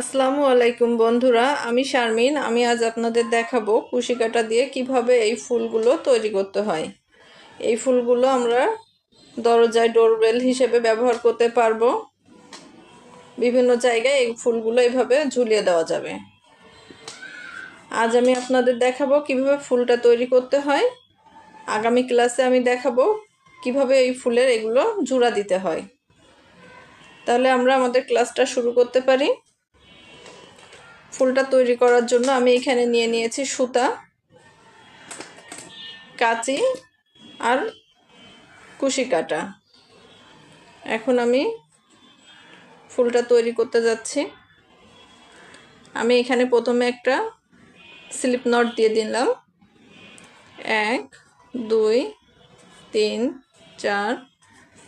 আসসালামু আলাইকুম বন্ধুরা, আমি শারমিন। আমি আজ আপনাদের দেখাবো কুশি কাটা দিয়ে কীভাবে এই ফুলগুলো তৈরি করতে হয়। এই ফুলগুলো আমরা দরজায় ডোরবেল হিসেবে ব্যবহার করতে পারব। বিভিন্ন জায়গায় এই ফুলগুলো এইভাবে ঝুলিয়ে দেওয়া যাবে। আজ আমি আপনাদের দেখাবো কীভাবে ফুলটা তৈরি করতে হয়। আগামী ক্লাসে আমি দেখাবো কীভাবে এই ফুলের এগুলো জোড়া দিতে হয়। তাহলে আমরা আমাদের ক্লাসটা শুরু করতে পারি। ফুলটা তৈরি করার জন্য আমি এখানে নিয়ে নিয়েছি সুতা, কাঁচি আর কুশি কাটা। এখন আমি ফুলটা তৈরি করতে যাচ্ছি। আমি এখানে প্রথমে একটা স্লিপ নট দিয়ে দিলাম। এক, দুই, তিন, চার,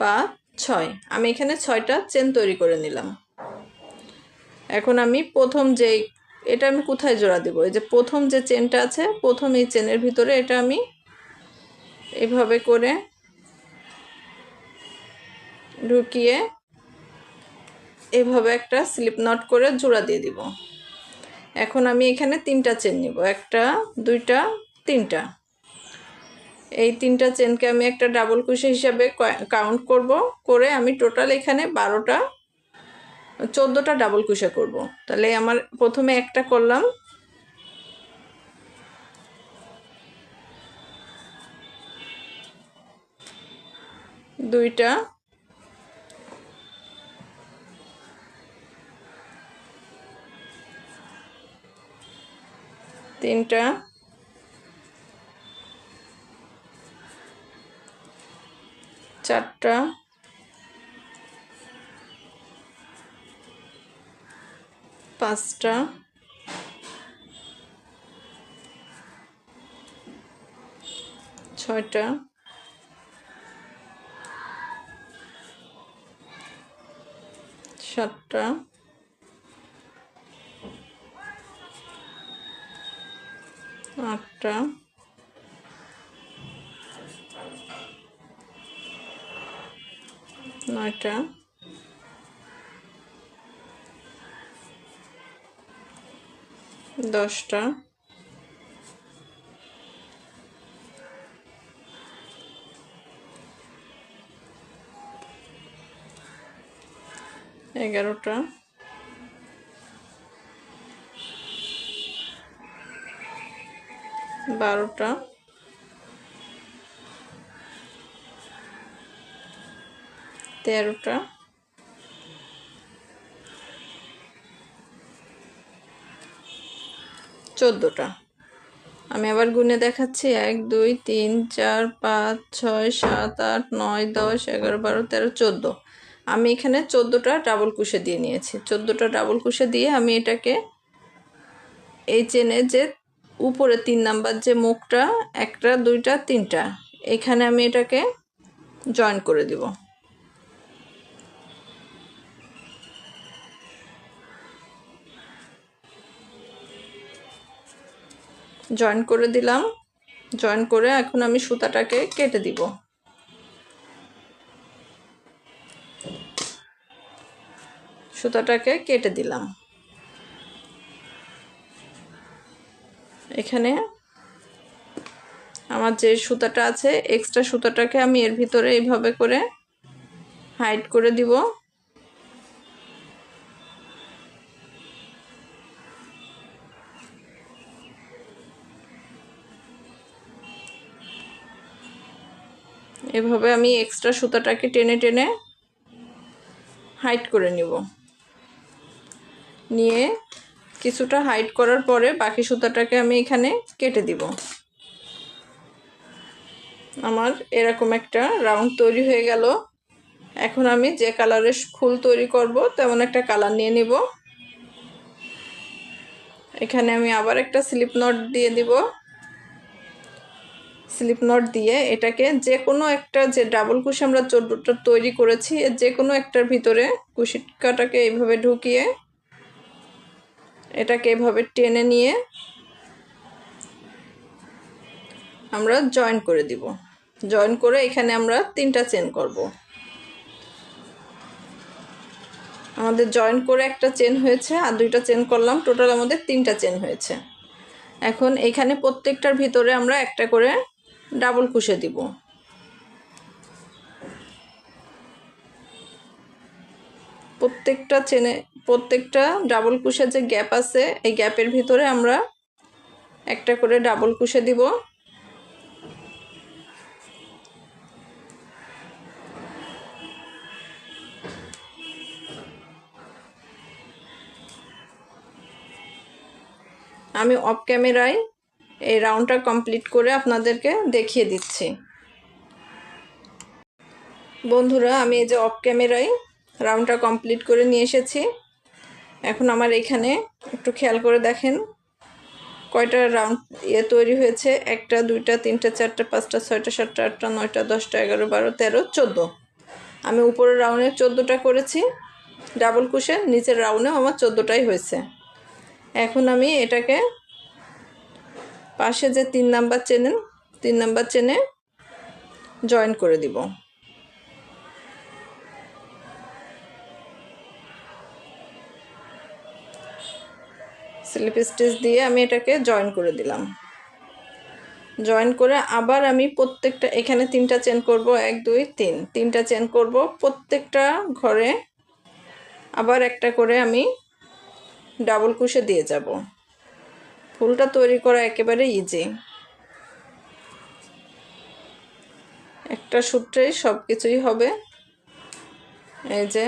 পাঁচ, ছয়। আমি এখানে ছয়টা চেন তৈরি করে নিলাম। এখন আমি প্রথম যেই, এটা আমি কোথায় জোড়া দেব? এই যে প্রথম যে চেনটা আছে, প্রথম এই চেনের ভিতরে এটা আমি এভাবে করে ঢুকিয়ে এভাবে একটা স্লিপ নট করে জোড়া দিয়ে দিব। এখন আমি এখানে তিনটা চেন নিব, একটা, দুইটা, তিনটা। এই তিনটা চেনকে আমি একটা ডাবল কুশি হিসাবে কাউন্ট করব, করে আমি টোটাল এখানে বারোটা চোদ্দোটা ডাবল কুশে করব। তাহলে আমার প্রথমে একটা করলাম। দুইটা। তিনটা। চারটা। পাঁচটা। ছয়টা। সাতটা। আটটা। নয়টা। দশটা। এগারোটা। বারোটা। তেরোটা। চোদ্দোটা। আমি আবার গুনে দেখাচ্ছি। এক, দুই, তিন, চার, পাঁচ, ছয়, সাত, আট, নয়, দশ, এগারো, বারো, তেরো, চোদ্দ। আমি এখানে চোদ্দোটা ডাবল কুশে দিয়ে নিয়েছি। চোদ্দোটা ডাবল কুশে দিয়ে আমি এটাকে এই চেনে যে উপরে তিন নাম্বার যে মুখটা, একটা, দুইটা, তিনটা, এখানে আমি এটাকে জয়েন করে দিব। জয়েন করে দিলাম। জয়েন করে এখন আমি সুতাটাকে কেটে দিব। সুতাটাকে কেটে দিলাম। এখানে আমার যে সুতাটা আছে এক্সট্রা সুতাটাকে আমি এর ভিতরে এইভাবে করে হাইড করে দিব। এভাবে আমি এক্সট্রা সুতাটাকে টেনে টেনে হাইট করে নিব। নিয়ে কিছুটা হাইট করার পরে বাকি সুতাটাকে আমি এখানে কেটে দিব। আমার এরকম একটা রাউন্ড তৈরি হয়ে গেল। এখন আমি যে কালারের ফুল তৈরি করব, তেমন একটা কালার নিয়ে নিব। এখানে আমি আবার একটা স্লিপ নট দিয়ে দিব। স্লিপ নট দিয়ে এটাকে যে কোনো একটা যে ডাবল কুশি আমরা চোদ্দোটা তৈরি করেছি যে কোনো একটার ভিতরে কুশিকাটাকে এইভাবে ঢুকিয়ে এটাকে এভাবে টেনে নিয়ে আমরা জয়েন করে দিব। জয়েন করে এখানে আমরা তিনটা চেন করব। আমাদের জয়েন করে একটা চেন হয়েছে আর দুইটা চেন করলাম টোটাল আমাদের তিনটা চেন হয়েছে। এখন এখানে প্রত্যেকটার ভিতরে আমরা একটা করে ডাবল কুশে দিব। প্রত্যেকটা চেনে, প্রত্যেকটা ডাবল কুশের যে গ্যাপ আছে, এই গ্যাপের ভিতরে আমরা একটা করে ডাবল কুশে দিব। আমি অফ ক্যামেরায় এই রাউন্ডটা কমপ্লিট করে আপনাদেরকে দেখিয়ে দিচ্ছি। বন্ধুরা, আমি এই যে অফ ক্যামেরায় রাউন্ডটা কমপ্লিট করে নিয়ে এসেছি। এখন আমার এখানে একটু খেয়াল করে দেখেন, কয়টা রাউন্ড ইয়ে তৈরি হয়েছে? একটা, দুইটা, তিনটা, চারটা, পাঁচটা, ছয়টা, সাতটা, আটটা, নয়টা, দশটা, এগারো, বারো, তেরো, চোদ্দ। আমি উপরের রাউন্ডে চোদ্দোটা করেছি। ডাবল কুশের নিচের রাউন্ডেও আমার চোদ্দোটাই হয়েছে। এখন আমি এটাকে পাশে যে তিন নাম্বার চেনেন তিন নাম্বার চেনে জয়েন করে দিব। স্লিপ স্টিচ দিয়ে আমি এটাকে জয়েন করে দিলাম। জয়েন করে আবার আমি প্রত্যেকটা এখানে তিনটা চেন করব, এক, দুই, তিন। তিনটা চেন করব প্রত্যেকটা ঘরে। আবার একটা করে আমি ডাবল কুশে দিয়ে যাব। ফুলটা তৈরি করা একেবারে ইজি একটা সূত্রেই সব কিছুই হবে। এই যে।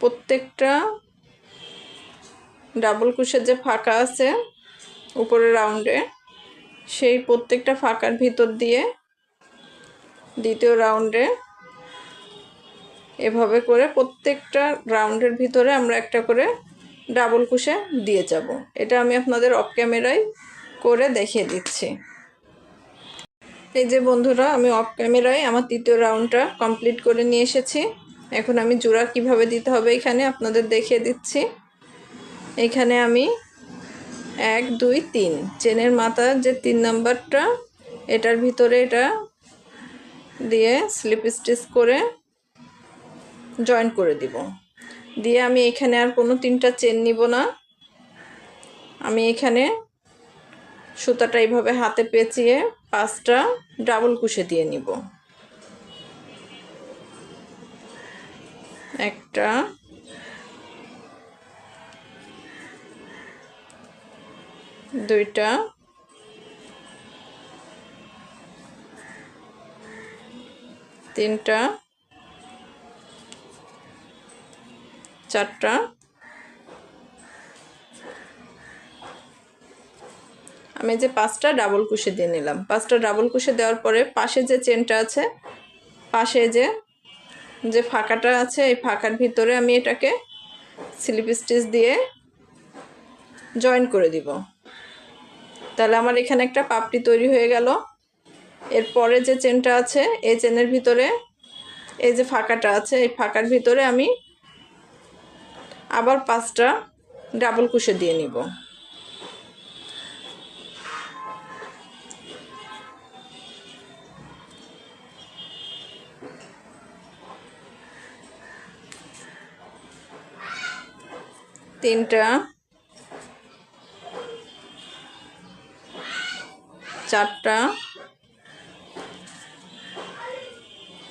প্রত্যেকটা ডাবল কুশের যে ফাঁকা আছে উপরে রাউন্ডে, সেই প্রত্যেকটা ফাঁকার ভিতর দিয়ে দ্বিতীয় রাউন্ডে এভাবে করে প্রত্যেকটা রাউন্ডের ভিতরে আমরা একটা করে ডাবল কুশে দিয়ে যাব। এটা আমি আপনাদের অফ ক্যামেরায় করে দেখিয়ে দিচ্ছি। এই যে বন্ধুরা, আমি অফ ক্যামেরায় আমার তৃতীয় রাউন্ডটা কমপ্লিট করে নিয়ে এসেছি। এখন আমি জোড়া কীভাবে দিতে হবে এখানে আপনাদের দেখিয়ে দিচ্ছি। এখানে আমি এক, দুই, তিন। চেনের মাথা যে তিন নাম্বারটা, এটার ভিতরে এটা দিয়ে স্লিপ স্টিচ করে জয়েন করে দিব। দিয়ে আমি এখানে আর কোনো তিনটা চেন নিব না। আমি এখানে সুতাটা এইভাবে হাতে পেঁচিয়ে পাঁচটা ডাবল কুশে দিয়ে নিব। একটা, দুইটা, তিনটা চারটা। আমি যে পাঁচটা ডাবল কুশে দিয়ে নিলাম। পাঁচটা ডাবল কুশে দেওয়ার পরে পাশে যে চেনটা আছে, পাশে যে যে ফাঁকাটা আছে, এই ফাঁকার ভিতরে আমি এটাকে স্লিপ স্টিচ দিয়ে জয়েন করে দিব। তাহলে আমার এখানে একটা পাপড়ি তৈরি হয়ে গেল। এরপরে যে চেনটা আছে, এই চেনের ভিতরে, এই যে ফাঁকাটা আছে, এই ফাঁকার ভিতরে আমি আবার পাঁচটা ডাবল কুশে দিয়ে নিব। তিনটা চারটা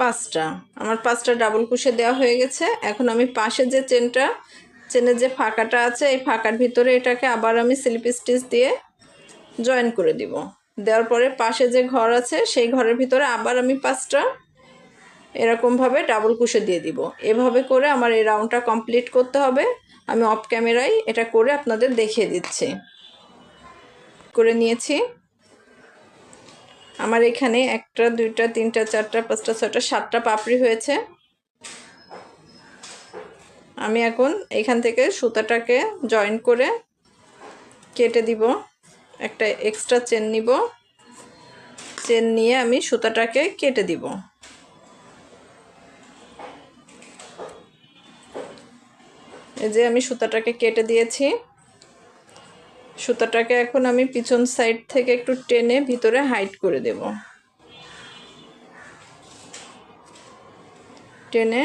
পাঁচটা। আমার পাঁচটা ডাবল কুশে দেওয়া হয়ে গেছে। এখন আমি পাশে যে চেনটা, চেনের যে ফাঁকাটা আছে, এই ফাঁকার ভিতরে এটাকে আবার আমি স্লিপ স্টিচ দিয়ে জয়েন করে দিব। দেওয়ার পরে পাশে যে ঘর আছে, সেই ঘরের ভিতরে আবার আমি পাঁচটা এরকমভাবে ডাবল কুশে দিয়ে দিব। এভাবে করে আমার এই রাউন্ডটা কমপ্লিট করতে হবে। আমি অফ ক্যামেরায় এটা করে আপনাদের দেখিয়ে দিচ্ছি। করে নিয়েছি। আমার এখানে একটা, দুইটা, তিনটা, চারটা, পাঁচটা, ছয়টা, সাতটা পাপড়ি হয়েছে। আমি এখন এখান থেকে সুতাটাকে জয়েন করে কেটে দিব। একটা এক্সট্রা চেন নিব। চেন নিয়ে আমি সুতাটাকে কেটে দিব। এই যে আমি সুতাটাকে কেটে দিয়েছি। সুতাটাকে এখন আমি পিছন সাইড থেকে একটু টেনে ভিতরে হাইট করে দেব। টেনে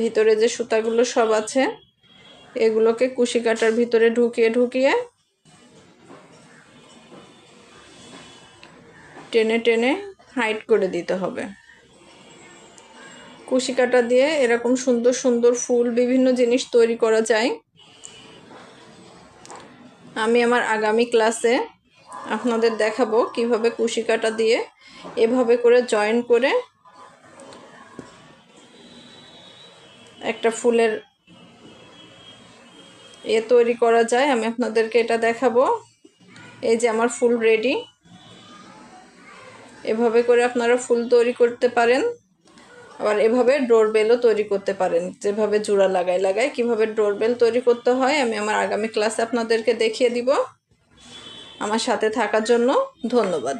ভিতরে যে সুতাগুলো সব আছে, এগুলোকে কুশি কাটার ভিতরে ঢুকিয়ে ঢুকিয়ে টেনে টেনে হাইট করে দিতে হবে। কুশি কাটা দিয়ে এরকম সুন্দর সুন্দর ফুল, বিভিন্ন জিনিস তৈরি করা যায়। আমি আমার আগামী ক্লাসে আপনাদের দেখাবো কীভাবে কুশি কাটা দিয়ে এভাবে করে জয়েন করে একটা ফুলের এ তৈরি করা যায়। আমি আপনাদেরকে এটা দেখাবো। এই যে আমার ফুল রেডি এভাবে করে আপনারা ফুল তৈরি করতে পারেন। আবার এভাবে ডোরবেলও তৈরি করতে পারেন। যেভাবে জোড়া লাগাই লাগাই কীভাবে ডোরবেল তৈরি করতে হয়, আমি আমার আগামী ক্লাসে আপনাদেরকে দেখিয়ে দিব। আমার সাথে থাকার জন্য ধন্যবাদ।